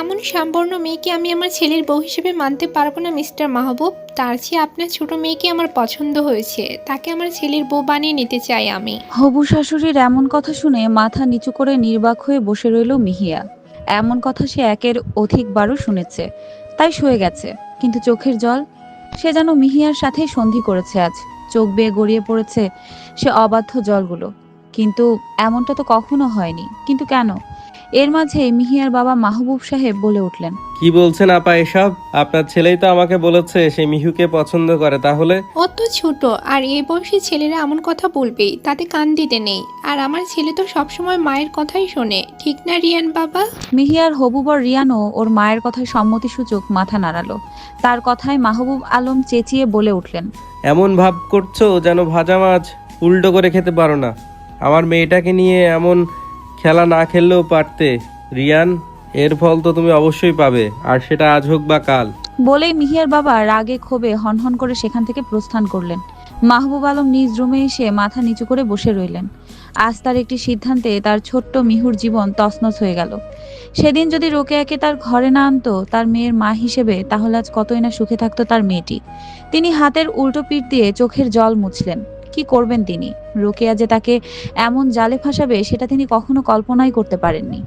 এমন সম্পূর্ণ মেয়েকে আমি আমার ছেলের বউ হিসেবে মানতে পারব না, মিস্টার মাহবুব। তার চেয়ে আপনার ছোট মেয়েকে আমার পছন্দ হয়েছে। তাকে আমার ছেলের বউ বানিয়ে নিতে চাই আমি। হবু শাশুড়ির এমন কথা শুনে মাথা নিচু করে নির্বাক হয়ে বসে রইল মিহিয়া। এমন কথা সে একের অধিকবারও শুনেছে। তাই সয়ে গেছে। কিন্তু চোখের জল, সে যেন মিহিয়ার সাথেই সন্ধি করেছে আজ। চোখ বেয়ে গড়িয়ে পড়েছে সে অবাধ্য জলগুলো। কিন্তু এমনটা তো কখনো হয়নি। কিন্তু কেন? এর মাঝে মিহিয়ার বাবা মাহবুব সাহেব বলে উঠলেন। কি বলছেন আপা এসব? আপনার ছেলেই তো আমাকে বলেছে সে মিহুকে পছন্দ করে তাহলে? অত ছোট আর এই বয়সী ছেলেরা এমন কথা বলবেই তাতে কান দিতে নেই। আর আমার ছেলে তো সবসময় মায়ের কথাই শোনে ঠিক না রিয়ান বাবা? মিহিয়ার হবুবর রিয়ানও ওর মায়ের কথায় সম্মতি সম্মতিসূচক মাথা নাড়ালো। তার কথায় মাহবুব আলম চেঁচিয়ে বলে উঠলেন এমন ভাব করছ যেন ভাজা মাছ উল্টো করে খেতে পারো না। আমার মেয়েটাকে নিয়ে এমন খেলা না খেললেও পারতে। রিয়ান, এর ফল তো তুমি অবশ্যই পাবে, আর সেটা আজ হোক বা কাল। বলেই মিহিয়ার বাবা রাগে ক্ষোভে হনহন করে সেখান থেকে প্রস্থান করলেন। মাহবুব আলম নিজ রুমে এসে মাথা নিচু করে বসে রইলেন। আজ তার একটি সিদ্ধান্তে তার ছোট্ট মিহুর জীবন তছনছ হয়ে গেল। সেদিন যদি রোকেয়াকে তার ঘরে না আনতো, তার মেয়ের মা হিসেবে, তাহলে আজ কতই না সুখে থাকতো তার মেয়েটি। তিনি হাতের উল্টো পিঠ দিয়ে চোখের জল মুছলেন। কি করবেন তিনি? রোকেয়া যে তাকে এমন জালে ফাঁসাবে, সেটা তিনি কখনো কল্পনাই করতে পারেননি।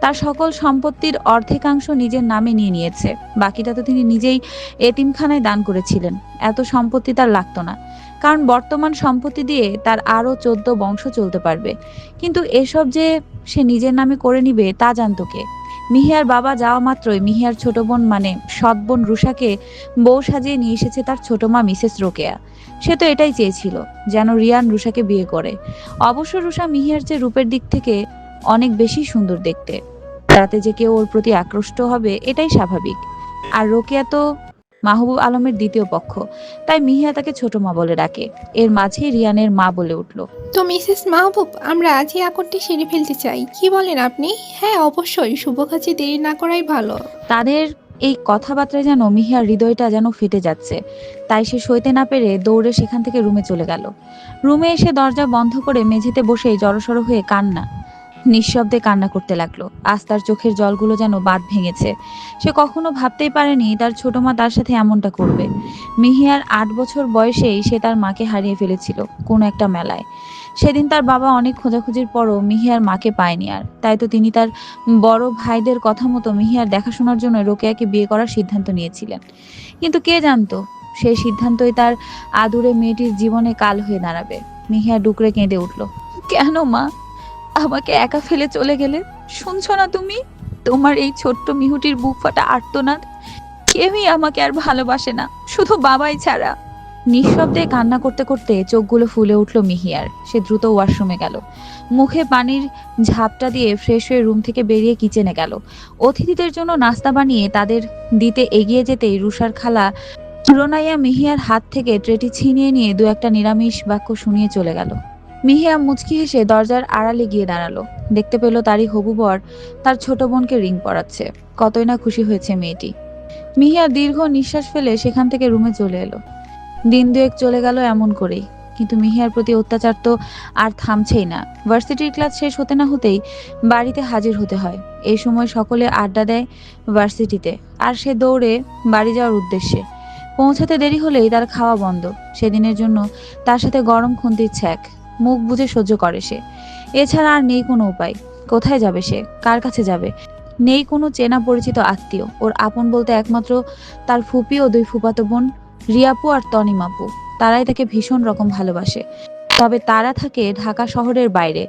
তার সকল সম্পত্তির অর্ধেকাংশ নিজের নামে নিয়ে নিয়েছে। বাকিটা তো তিনি নিজেই এতিমখানায় দান করেছিলেন। এত সম্পত্তি তার লাগতো না। কারণ বর্তমান সম্পত্তি দিয়ে তার আরও চোদ্দ বংশ চলতে পারবে। কিন্তু এসব যে সে নিজের নামে করে নিবে, তা জানতো কে? মিহিয়ার বাবা যাওয়া মাত্রই মিহিয়ার ছোট বোন মানে সৎ বোন রুষাকে বউ সাজিয়ে নিয়ে এসেছে তার ছোট মা মিসেস রোকেয়া। সে তো এটাই চেয়েছিল, যেন রিয়ান রুষাকে বিয়ে করে। অবশ্য রুষা মিহিয়ার চেয়ে রূপের দিক থেকে অনেক বেশি সুন্দর দেখতে। তাতে যে কেউ ওর প্রতি আকৃষ্ট হবে, এটাই স্বাভাবিক। আর রোকেয়া তো মাহবুব আলমের দ্বিতীয় পক্ষ। তাই মিহিয়া তাকে ছোট মা বলে ডাকে। এর মাঝে রিয়ানের মা বলে উঠল তো মিসেস মাহবুব আমরা আজই আকরটি সেরে ফেলতে চাই। কি বলেন আপনি? হ্যাঁ অবশ্যই শুভ কাজে দেরি না করাই ভালো। তাদের এই কথাবার্তায় যেন মিহিয়ার হৃদয়টা যেন ফেটে যাচ্ছে। তাই সে সইতে না পেরে দৌড়ে সেখান থেকে রুমে চলে গেল। রুমে এসে দরজা বন্ধ করে মেঝেতে বসে জড়সড় হয়ে কান্না। নিঃশব্দে কান্না করতে লাগল। আজ তার চোখের জলগুলো যেন বাদ ভেঙেছে। সে কখনো ভাবতেই পারেনি তার ছোট মা তার সাথে এমনটা করবে। মিহিয়ার আট বছর বয়সেই সে তার মাকে হারিয়ে ফেলেছিল কোনো একটা মেলায়। সেদিন তার বাবা অনেক খোঁজাখুঁজির পরও মিহিয়ার মাকে পায়নি আর। তাই তো তিনি তার বড় ভাইদের কথা মতো মিহিয়ার দেখাশোনার জন্য রোকেয়াকে বিয়ে করার সিদ্ধান্ত নিয়েছিলেন। কিন্তু কে জানতো, সেই সিদ্ধান্তই তার আদুরে মেয়েটির জীবনে কাল হয়ে দাঁড়াবে। মিহিয়া ডুকরে কেঁদে উঠল, কেন মা? আমাকে একা ফেলে চলে গেলে? শুনছো না তুমি? তোমার এই ছোট্ট মিহুটির বুক ফাটা আর্তনাদ। কেউই আমাকে আর ভালোবাসে না, শুধু বাবাই ছাড়া। নিঃশব্দে কান্না করতে করতে চোখগুলো ফুলে উঠল মিহিয়ার। সে দ্রুত ওয়াশরুমে গেল। মুখে পানির ঝাপটা দিয়ে ফ্রেশ হয়ে রুম থেকে বেরিয়ে কিচেনে গেল। অতিথিদের জন্য নাস্তা বানিয়ে তাদের দিতে এগিয়ে যেতেই রুষার খালা রোনাইয়া মিহিয়ার হাত থেকে ট্রেটি ছিনিয়ে নিয়ে দু একটা নিরামিষ বাক্য শুনিয়ে চলে গেল। মিহিয়া মুচকি হেসে দরজার আড়ালে গিয়ে দাঁড়াল। দেখতে পেল তারই হবু বর তার ছোট বোনকে রিং পরাচ্ছে। কতই না খুশি হয়েছে মেয়েটি। মিহিয়া দীর্ঘ নিঃশ্বাস ফেলে সেখান থেকে রুমে চলে এলো। দিন দুয়েক চলে গেল এমন করেই। কিন্তু মিহিয়ার প্রতি অত্যাচার তো আর থামছেই না। ভার্সিটির ক্লাস শেষ হতে না হতেই বাড়িতে হাজির হতে হয়। এই সময় সকলে আড্ডা দেয় ভার্সিটিতে। আর সে দৌড়ে বাড়ি যাওয়ার উদ্দেশ্যে। পৌঁছাতে দেরি হলেই তার খাওয়া বন্ধ। সেদিনের জন্য তার সাথে গরম খুন্তির ছ্যাক। মুখ বুঝে সহ্য করে সে। এছাড়া আর নেই কোনো উপায়। কোথায় যাবে সে? কার কাছে যাবে? নেই কোনো চেনা পরিচিত আত্মীয়। ওর আপন বলতে একমাত্র তার ফুপি ও দুই ফুপাতো বোন, রিয়াপু আর তনিমাপু। তারাই তাকে ভীষণ রকম ভালোবাসে। তবে তারা থাকে ঢাকা শহরের বাইরে,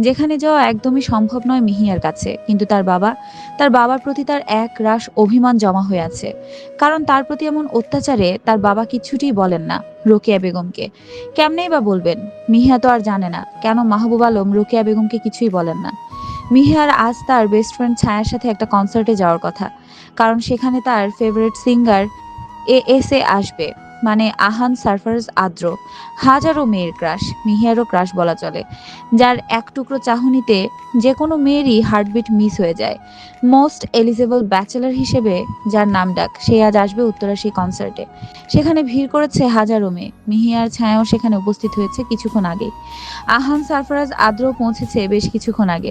যেখানে যাওয়া একদমই সম্ভব নয় মিহিয়ার কাছে। কিন্তু তার বাবা, তার বাবার প্রতি তার এক রাশ অভিমান জমা হয়ে আছে। কারণ তার প্রতি এমন অত্যাচারে তার বাবা কিচ্ছুটি বলেন না রোকেয়া বেগমকে। কেমনেই বা বলবেন, মিহিয়া তো আর জানে না। কেন মাহবুব আলম রোকেয়া বেগমকে কিছুই বলেন না? মিহিয়ার আজ তার বেস্ট ফ্রেন্ড ছায়ার সাথে একটা কনসার্টে যাওয়ার কথা। কারণ সেখানে তার favourite singer A S A আসবে। মানে আহান সারফারাজ আদ্র হাজারো মেয়ের ক্রাশ, মিহিয়ারও ক্রাশ বলা চলে, যার এক টুকরো চাহনিতে যে কোনো মেয়েরই হার্টবিট মিস হয়ে যায়। মোস্ট এলিজেবল ব্যাচেলার হিসেবে যার নাম ডাক, সে আজ আসবে উত্তরা সেই কনসার্টে। সেখানে ভিড় করেছে হাজারো মেয়ে, মিহিয়ার ছায়াও সেখানে উপস্থিত হয়েছে কিছুক্ষণ আগে আহান সারফারাজ আদ্র পৌঁছেছে বেশ কিছুক্ষণ আগে।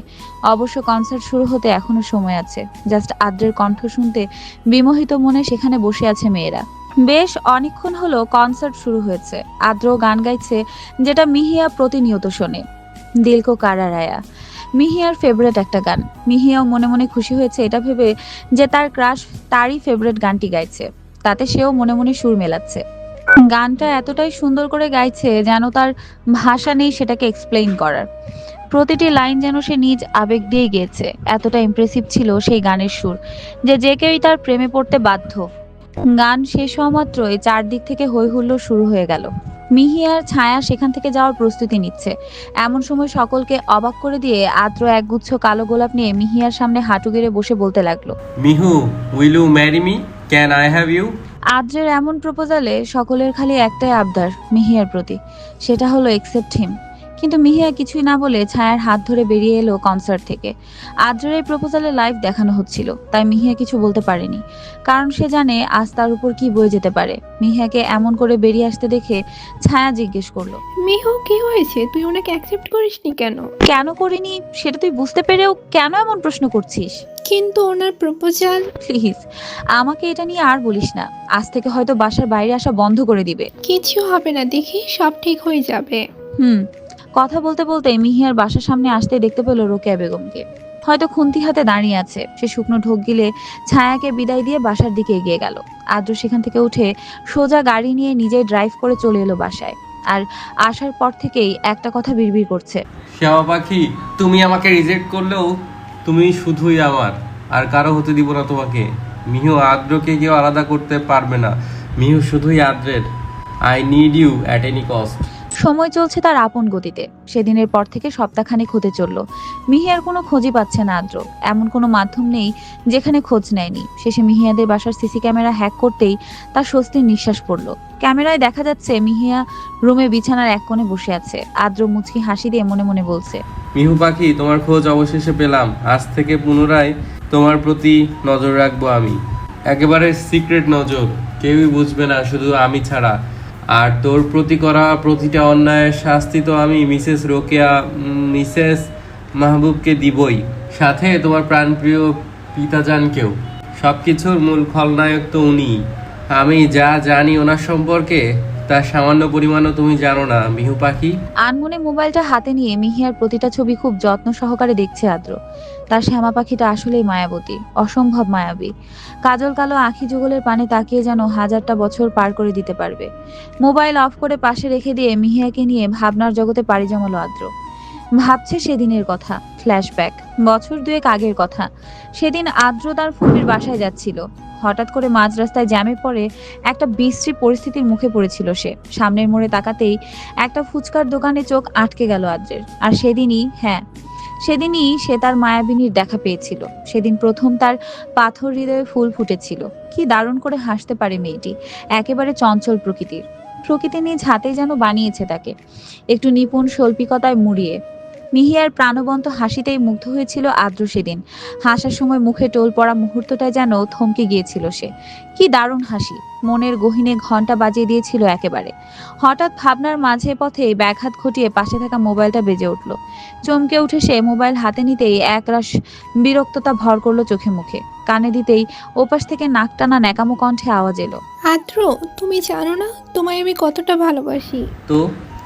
অবশ্য কনসার্ট শুরু হতে এখনও সময় আছে। জাস্ট আদ্রের কণ্ঠ শুনতে বিমোহিত মনে সেখানে বসে আছে মেয়েরা। বেশ অনেকক্ষণ হলো কনসার্ট শুরু হয়েছে। আদ্র গান গাইছে, যেটা মিহিয়া প্রতিনিয়ত শোনে। দিলকো কারা রায়া মিহিয়ার ফেভারিট একটা গান। মিহিয়াও মনে মনে খুশি হয়েছে, এটা ভেবে যে তার ক্রাশ তারই ফেভারিট গানটি গাইছে। তাতে সেও মনে মনে সুর মেলাচ্ছে। গানটা এতটাই সুন্দর করে গাইছে যেন তার ভাষা নেই সেটাকে এক্সপ্লেইন করার। প্রতিটি লাইন যেন সে নিজ আবেগ দিয়ে গেয়েছে। এতটা ইমপ্রেসিভ ছিল সেই গানের সুর যে যে কেউই তার প্রেমে পড়তে বাধ্য। গান শেষ হওয়া মাত্রই চারদিক থেকে হই হুল্লোড় শুরু হয়ে গেল। মিহি আর ছায়া সেখান থেকে যাওয়ার প্রস্তুতি নিচ্ছে। এমন সময় সকলকে অবাক করে দিয়ে আদ্র একগুচ্ছ কালো গোলাপ নিয়ে মিহিয়ার সামনে হাঁটু গেড়ে বসে বলতে লাগল Mihu will you marry me can I have you আদ্রের এমন প্রপোজালে সকলের খালি একটাই আবদার মিহিয়ার প্রতি। সেটা হলো একসেপ্ট হিম কিন্তু মিহিয়া কিছুই না বলে ছায়ার হাত ধরে বেরিয়ে এলো কনসার্ট থেকে। আদ্রের এই প্রপোজালে লাইভ দেখানো হচ্ছিল তাই মিহিয়া কিছু বলতে পারেনি। কারণ সে জানে আজ তার উপর কি বয়ে যেতে পারে। মিহিয়াকে এমন করে বেরিয়ে আসতে দেখে ছায়া জিজ্ঞেস করল। মিহু কি হয়েছে? তুই ওনাকে অ্যাকসেপ্ট করিসনি কেন? কেন করিনি? সেটা তুই বুঝতে পেরেও কেন এমন প্রশ্ন করছিস? কিন্তু ওনার প্রপোজাল প্লিজ আমাকে এটা নিয়ে আর বলিস না। আজ থেকে হয়তো বাসার বাইরে আসা বন্ধ করে দিবে। কিছু হবে না দেখি সব ঠিক হয়ে যাবে। হুম কথা বলতে বলতে মিহিয়ার বাসার সামনে আসতে দেখতে পেল রোকেয়া বেগমকে। হয়তো খুন্তি হাতে দাঁড়িয়ে আছে। সে শুকনো ঢোক গিলে ছায়াকে বিদায় দিয়ে বাসার দিকে এগিয়ে গেল। আদ্র সেখান থেকে উঠে সোজা গাড়ি নিয়ে নিজেই ড্রাইভ করে চলে এলো বাসায়। আর আসার পর থেকেই একটা কথা বিড়বিড় করছে। শ্যামা পাখি, তুমি আমাকে রিজেক্ট করলেও তুমি শুধুই আমার, আর কারও হতে দিব না তোমাকে। মিহু আদ্রকে কেউ আলাদা করতে পারবে না। মিহু শুধুই আদ্রের। I need you at any cost সময় চলছে তার আপন গতিতে। সেদিনের পর থেকে সপ্তাহখানেক হতে চলল। মিহিয়ার কোনো খোঁজই পাচ্ছে না আদ্র। এমন কোনো মাধ্যম নেই যেখানে খোঁজ নেয়নি। শেষে মিহিয়াদের বাসার সিসি ক্যামেরা হ্যাক করতেই তার স্বস্তির নিঃশ্বাস পড়ল। ক্যামেরায় দেখা যাচ্ছে মিহিয়া রুমে বিছানার এক কোণে বসে আছে। আদ্র মুচকি হাসি দিয়ে মনে মনে বলছে, মিহু পাখি, তোমার খোঁজ অবশেষে পেলাম। আজ থেকে পুনরায় তোমার প্রতি নজর রাখব আমি। একেবারে সিক্রেট নজর। কেউই বুঝবে না, শুধু আমি ছাড়া। আর তোর প্রতি করা প্রতিটা অন্যায়ের শাস্তি তো আমি মিসেস রোকেয়া মিসেস মাহবুবকে দিবই। সাথে তোমার প্রাণপ্রিয় পিতা পিতাজানকেও। সব কিছুর মূল খলনায়ক তো উনি। আমি যা জানি ওনার সম্পর্কে, তার সামান্য পরিমাণও তুমি জানো না, মিহু পাখি। আনমনে মোবাইলটা হাতে নিয়ে মিহিয়ার প্রতিটা ছবি খুব যত্ন সহকারে দেখছে আদ্র। তার শ্যামা পাখিটা আসলেই মায়াবতী, অসম্ভব মায়াবী। কাজল কালো আখি যুগলের পানে তাকিয়ে যেন হাজারটা বছর পার করে দিতে পারবে। মোবাইল অফ করে পাশে রেখে দিয়ে মিহিয়াকে নিয়ে ভাবনার জগতে পাড়ি জমালো আদ্র। ভাবছে সেদিনের কথা ফ্ল্যাশব্যাক বছর দুয়েক আগের কথা। সেদিন আদ্র তার ফুপির বাসায় যাচ্ছিল। হঠাৎ করে মাঝ রাস্তায় জ্যামে পড়ে একটা বিশ্রী পরিস্থিতির মুখে পড়েছিল সে। সামনের মোড়ে তাকাতেই একটা ফুচকার দোকানে চোখ আটকে গেল আদ্রের। আর সেদিনই হ্যাঁ সেদিনই সে তার মায়াবিনীর দেখা পেয়েছিল। সেদিন প্রথম তার পাথর হৃদয়ে ফুল ফুটেছিল। কি দারুণ করে হাসতে পারে মেয়েটি। একেবারে চঞ্চল প্রকৃতির। প্রকৃতি নিজ হাতেই যেন বানিয়েছে তাকে। একটু নিপুণ শৈল্পিকতায় মুড়িয়ে মিহিয়ার প্রাণবন্ত হাসিতেই মুগ্ধ হয়েছিল আদ্র সেদিন। হাসার সময় মুখে টোল পড়া মুহূর্তটা যেন থমকে গিয়েছিল সে। কি দারুণ হাসি মনের গহিনে ঘণ্টা বাজিয়ে দিয়েছিল একেবারে। হঠাৎ ভাবনার মাঝে পথে ব্যাঘাত ঘটিয়ে পাশে থাকা মোবাইলটা বেজে উঠল। চমকে উঠে সে মোবাইল হাতে নিতেই একরাশ বিরক্ততা ভর করল চোখে মুখে। কানে দিতেই ওপাশ থেকে নাক টানা ন্যাকামো কণ্ঠে আওয়াজ এলো। আদ্র তুমি জানো না তোমায় আমি কতটা ভালোবাসি। তো?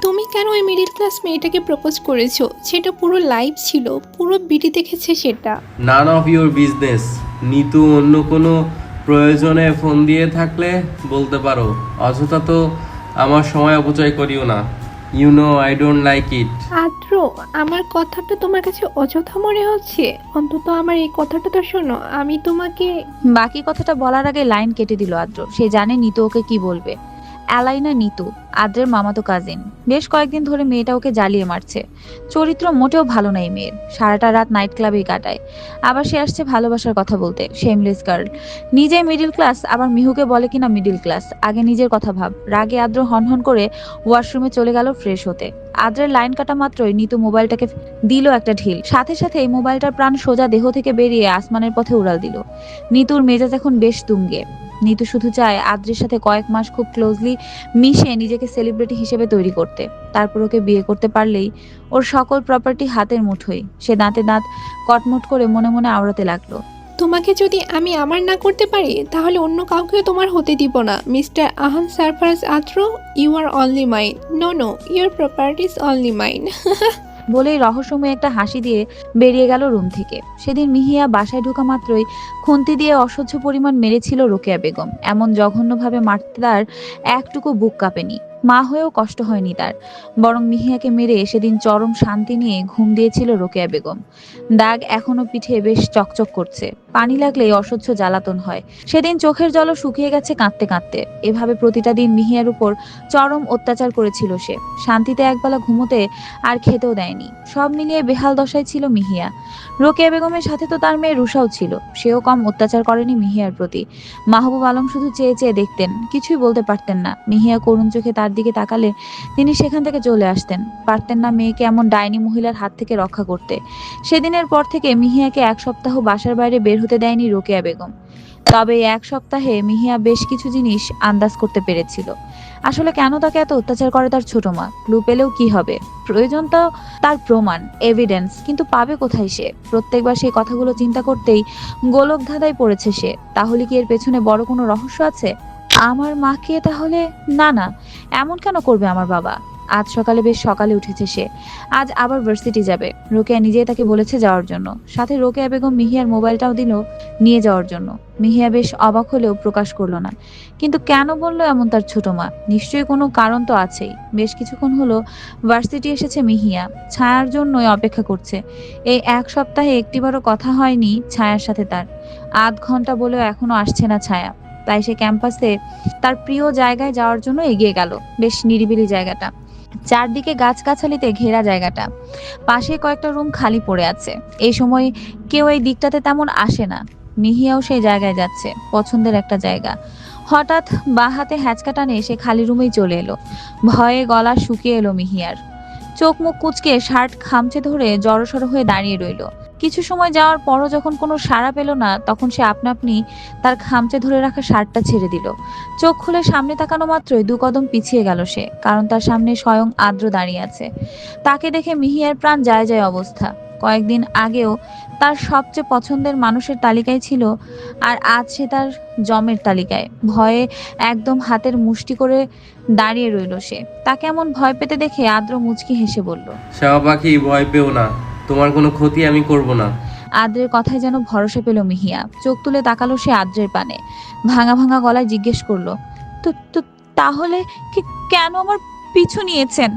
তুমি কেন ওই মিডিল ক্লাস মেয়েটাকে প্রপোজ করেছ? সেটা পুরো লাইভ ছিল পুরো বিডি দেখেছে সেটা। None of your business Nitu অন্য কোনো প্রয়োজনে ফোন দিয়ে থাকলে বলতে পারো। অযথা তো আমার সময় অপচয় করিও না। You know I don't like it Adro আমার কথাটা তোমার কাছে অযথা মনে হচ্ছে? অন্তত আমার এই কথাটা তো শোনো আমি তোমাকে বাকি কথাটা বলার আগে লাইন কেটে দিল আদ্র। সে জানে নিতু ওকে কি বলবে। অ্যালাইনা নিতু। আদ্রের মামাতো কাজিন বেশ কয়েকদিন ধরে মেয়েটা ওকে জ্বালিয়ে মারছে। চরিত্র মোটেও ভালো নাই মেয়ের। সারাটা রাত নাইট ক্লাবেই কাটায়। আবার সে আসছে ভালোবাসার কথা বলতে শেমলেস গার্ল নিজে মিডিল ক্লাস আবার মিহুকে বলে কিনা মিডিল ক্লাস আগে নিজের কথা ভাব। রাগে আদ্র হনহন করে ওয়াশরুমে চলে গেল ফ্রেশ হতে। আদ্রের লাইন কাটা মাত্রই নিতু মোবাইলটাকে দিল একটা ঢিল। সাথে সাথে এই মোবাইলটার প্রাণ সোজা দেহ থেকে বেরিয়ে আসমানের পথে উড়াল দিল। নিতুর মেজাজ এখন বেশ তুঙ্গে। নিতু শুধু চায় আদ্রের সাথে কয়েক মাস খুব ক্লোজলি মিশে নিজেকে সেলিব্রিটি হিসেবে তৈরি করতে। তারপর ওকে বিয়ে করতে পারলেই ওর সকল প্রপার্টি হাতের মুঠোই সে দাঁতে দাঁত কটমট করে মনে মনে আওড়াতে লাগল। তোমাকে যদি আমি আমার না করতে পারি তাহলে অন্য কাউকেও তোমার হতে দিব না। Mr Ahan Sarfaraz Adro you are only mine no no your properties only mine বলেই রহস্যময় একটা হাসি দিয়ে বেরিয়ে গেল রুম থেকে। সেদিন মিহিয়া বাসায় ঢোকা মাত্রই খুন্তি দিয়ে অসহ্য পরিমাণ মেরেছিল রোকেয়া বেগম। এমন জঘন্যভাবে মারতে তার একটুকু বুক কাঁপেনি। মা হয়েও কষ্ট হয়নি তার। বরং মিহিয়াকে মেরে সেদিন চরম শান্তি নিয়ে ঘুম দিয়েছিল রোকেয়া বেগম। দাগ এখনও পিঠে বেশ চকচক করছে। পানি লাগলেই অসহ্য জ্বালাতন হয়। সেদিন চোখের জলও শুকিয়ে গেছে কাঁদতে কাঁদতে। এভাবে প্রতিটা দিন মিহিয়ার উপর চরম অত্যাচার করেছিল সে। শান্তিতে একবেলা ঘুমোতে আর খেতেও দেয়নি। সব মিলিয়ে বেহাল দশায় ছিল মিহিয়া। রোকেয়া বেগমের সাথে তো তার মেয়ে রুষাও ছিল। সেও কম অত্যাচার করেনি মিহিয়ার প্রতি। মাহবুব আলম শুধু চেয়ে চেয়ে দেখতেন, কিছুই বলতে পারতেন না। মিহিয়া করুণ চোখে তার দিকে তাকালে তিনি সেখান থেকে চলে আসতেন। পারতেন না মেয়েকে এমন ডাইনি মহিলার হাত থেকে রক্ষা করতে। সেদিনের পর থেকে মিহিয়াকে এক সপ্তাহ বাসার বাইরে বের হতে দেয়নি রোকেয়া বেগম। তবে এক সপ্তাহে মিহিয়া বেশ কিছু জিনিস আন্দাজ করতে পেরেছিল। আসলে কেন তাকে এত অত্যাচার করে তার ছোট মা? ক্লু পেলেও কি হবে? প্রয়োজন তো তার প্রমাণ এভিডেন্স কিন্তু পাবে কোথায় সে? প্রত্যেকবার সেই কথাগুলো চিন্তা করতেই গোলক ধাঁধায় পড়েছে সে। তাহলে কি এর পেছনে বড় কোনো রহস্য আছে? আমার মাকে তাহলে না না এমন কেন করবে আমার বাবা? আজ সকালে বেশ সকালে উঠেছে সে। আজ আবার ভার্সিটি যাবে। রোকেয়া নিজেই তাকে বলেছে যাওয়ার জন্য। সাথে রোকেয়া বেগম মিহিয়ার মোবাইলটাও দিল নিয়ে যাওয়ার জন্য। মিহিয়া বেশ অবাক হলেও প্রকাশ করল না। কিন্তু কেন বলল এমন তার ছোট মা? নিশ্চয়ই কোনো কারণ তো আছেই। বেশ কিছুক্ষণ হলো ভার্সিটি এসেছে মিহিয়া। ছায়ার জন্যই অপেক্ষা করছে। এই এক সপ্তাহে একটিবারও কথা হয়নি ছায়ার সাথে তার। আধ ঘণ্টা বলেও এখনও আসছে না ছায়া। তাই সে ক্যাম্পাসে তার প্রিয় জায়গায় যাওয়ার জন্য এগিয়ে গেল। বেশ নিরিবিলি জায়গাটা। চারদিকে গাছগাছালিতে ঘেরা জায়গাটা। পাশে কয়েকটা রুম খালি পড়ে আছে। এই সময় কেউ এই দিকটাতে তেমন আসে না। মিহিয়াও সেই জায়গায় যাচ্ছে, পছন্দের একটা জায়গা। হঠাৎ বা হাতে হ্যাচকা টানে সে খালি রুমেই চলে এলো। ভয়ে গলা শুকিয়ে এলো মিহিয়ার। চোখ মুখ কুচকে শার্ট খামচে ধরে জড়সড় হয়ে দাঁড়িয়ে রইল। কিছু সময় যাওয়ার পরও যখন কোনো সাড়া পেল না, তখন সে আপনা আপনি তার খামচে ধরে রাখা শার্টটা ছেড়ে দিল। চোখ খুলে সামনে তাকানো মাত্রই দু কদম পিছিয়ে গেল সে, কারণ তার সামনে স্বয়ং আদ্র দাঁড়িয়ে আছে। তাকে দেখে মিহিয়ার প্রাণ যায় যায় অবস্থা। কয়েকদিন আগেও তার সবচেয়ে পছন্দের মানুষের তালিকায় ছিল আর আজ সে তার জমের তালিকায়। ভয়ে একদম হাতের মুষ্টি করে দাঁড়িয়ে রইল সে। তাকে এমন ভয় পেতে দেখে আদ্র মুচকি হেসে বলল শাহ পাখি ভয় পেও না। তোমার কোনো ক্ষতি আমি করব না। আদ্রের কথায় যেন ভরসা পেল মিহিয়া। চোখ তুলে তাকালো সে আদ্রের পানে। ভাঙা ভাঙা গলায় জিজ্ঞেস করল তো তো তাহলে কি- কেন আমার পিছু নিয়েছেন?